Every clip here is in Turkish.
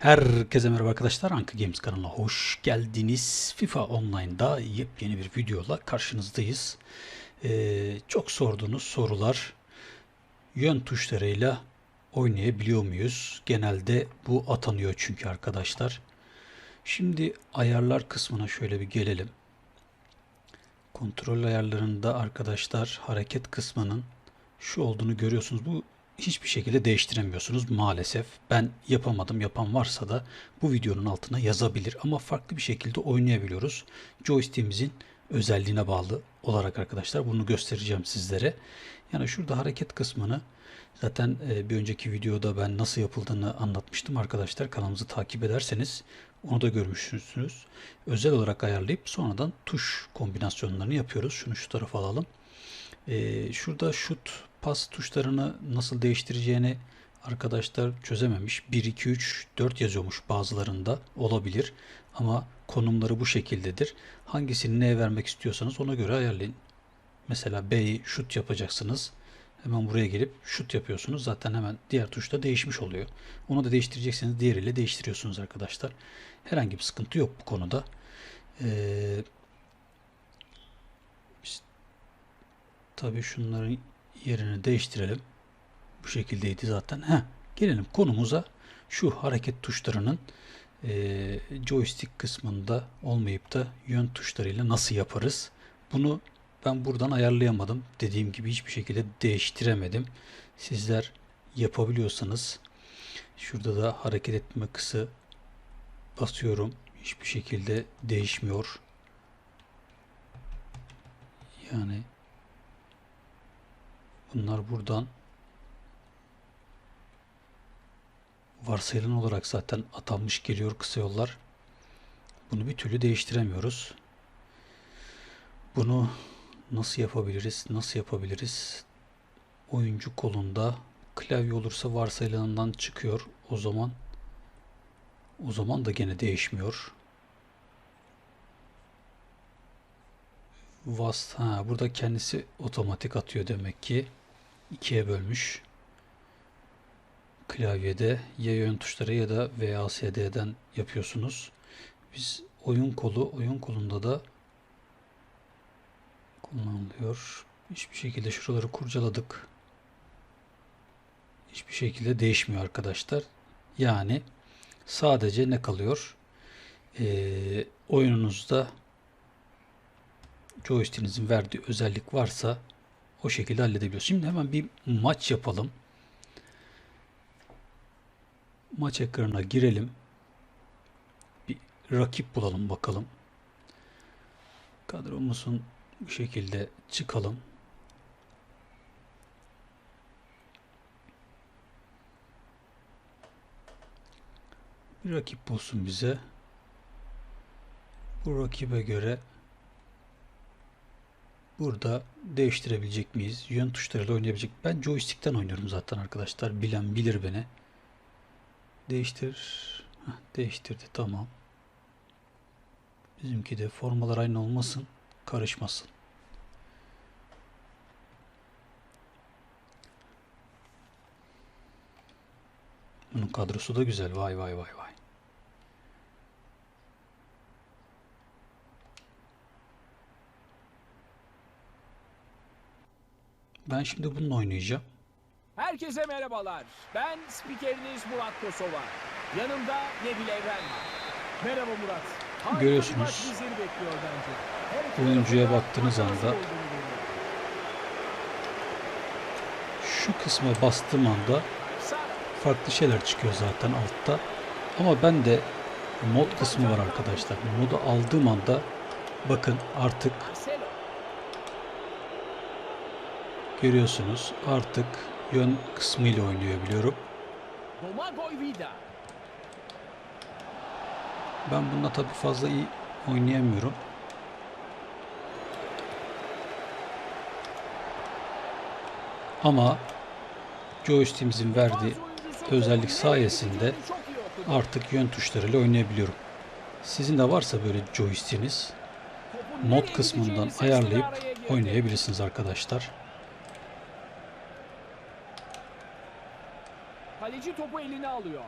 Herkese merhaba arkadaşlar. Anka Games kanalına hoş geldiniz. FIFA Online'da yepyeni bir videoyla karşınızdayız. Ee, çok sorduğunuz sorular yön tuşlarıyla oynayabiliyor muyuz? Genelde bu atanıyor çünkü arkadaşlar. Şimdi ayarlar kısmına şöyle bir gelelim. Kontrol ayarlarında arkadaşlar hareket kısmının şu olduğunu görüyorsunuz. Bu hiçbir şekilde değiştiremiyorsunuz maalesef. Ben yapamadım. Yapan varsa da bu videonun altına yazabilir ama farklı bir şekilde oynayabiliyoruz. Joystick'imizin özelliğine bağlı olarak arkadaşlar bunu göstereceğim sizlere. Yani şurada hareket kısmını zaten e, bir önceki videoda ben nasıl yapıldığını anlatmıştım arkadaşlar. Kanalımızı takip ederseniz onu da görmüşsünüz. Özel olarak ayarlayıp sonradan tuş kombinasyonlarını yapıyoruz. Şunu şu tarafa alalım. Ee, şurada şut pas tuşlarını nasıl değiştireceğini arkadaşlar çözememiş. 1, 2, 3, 4 yazıyormuş bazılarında olabilir. Ama konumları bu şekildedir. Hangisini neye vermek istiyorsanız ona göre ayarlayın. Mesela B'yi şut yapacaksınız. Hemen buraya gelip şut yapıyorsunuz. Zaten hemen diğer tuşta değişmiş oluyor. Onu da değiştirecekseniz diğeriyle değiştiriyorsunuz arkadaşlar. Herhangi bir sıkıntı yok bu konuda. Ee, Tabii şunların yerini değiştirelim. Bu şekildeydi zaten. Heh, gelelim konumuza. Şu hareket tuşlarının e, joystick kısmında olmayıp da yön tuşlarıyla nasıl yaparız? Bunu ben buradan ayarlayamadım. Dediğim gibi hiçbir şekilde değiştiremedim. Sizler yapabiliyorsanız şurada da hareket etme kısı basıyorum. Hiçbir şekilde değişmiyor. Yani Bunlar buradan varsayılan olarak zaten atanmış geliyor kısa yollar. Bunu bir türlü değiştiremiyoruz. Bunu nasıl yapabiliriz? Nasıl yapabiliriz? Oyuncu kolunda klavye olursa varsayılanından çıkıyor. O zaman o zaman da gene değişmiyor. Vast ha burada kendisi otomatik atıyor demek ki ikiye bölmüş. Klavyede ya yön tuşları ya da VASD'den yapıyorsunuz. Biz oyun kolu, oyun kolunda da kullanılıyor. Hiçbir şekilde şuraları kurcaladık. Hiçbir şekilde değişmiyor arkadaşlar. Yani sadece ne kalıyor? Ee, oyununuzda joystick'inizin verdiği özellik varsa o şekilde halledebiliyoruz. Şimdi hemen bir maç yapalım. Maç ekranına girelim. Bir rakip bulalım bakalım. Kadromuzun bu şekilde çıkalım. Bir rakip bulsun bize. Bu rakibe göre Burada değiştirebilecek miyiz? Yön tuşlarıyla oynayabilecek. Ben joystick'ten oynuyorum zaten arkadaşlar. Bilen bilir beni. Değiştir. Heh, değiştirdi. Tamam. Bizimki de formalar aynı olmasın. Karışmasın. Bunun kadrosu da güzel. Vay vay vay vay. Ben şimdi bununla oynayacağım. Herkese merhabalar. Ben spikeriniz Murat Kosova. Yanımda Nebil Evren var. Merhaba Murat. Harika Görüyorsunuz. bir maç bizleri bekliyor bence. Her iki Oyuncuya tarafın da baktığınız nasıl anda- olduğunu. Şu kısma bastığım anda Sara, farklı şeyler çıkıyor zaten altta. Ama ben de mod kısmı var arkadaşlar. Modu aldığım anda bakın artık Marcelo, görüyorsunuz artık yön kısmıyla oynayabiliyorum. Ben bununla tabii fazla iyi oynayamıyorum. Ama joystick'imizin verdiği özellik sayesinde artık yön tuşlarıyla oynayabiliyorum. Sizin de varsa böyle joystick'iniz mod kısmından ayarlayıp oynayabilirsiniz arkadaşlar. Kaleci topu eline alıyor.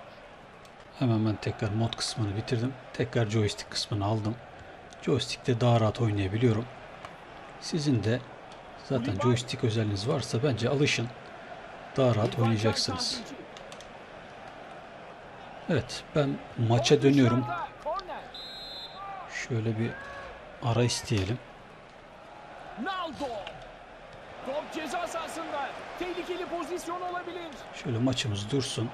Hemen ben tekrar mod kısmını bitirdim. Tekrar joystick kısmını aldım. Joystick'te daha rahat oynayabiliyorum. Sizin de zaten joystick özelliğiniz varsa bence alışın. Daha rahat oynayacaksınız. Evet ben maça dönüyorum. Şöyle bir ara isteyelim. Naldo. Top ceza sahasında. Tehlikeli pozisyon olabilir. Şöyle maçımız dursun.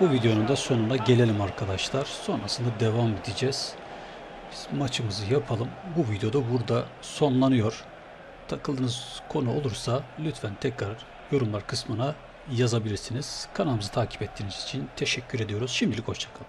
Bu videonun da sonuna gelelim arkadaşlar. Sonrasında devam edeceğiz. Biz maçımızı yapalım. Bu videoda burada sonlanıyor. Takıldığınız konu olursa lütfen tekrar yorumlar kısmına yazabilirsiniz. Kanalımızı takip ettiğiniz için teşekkür ediyoruz. Şimdilik hoşçakalın.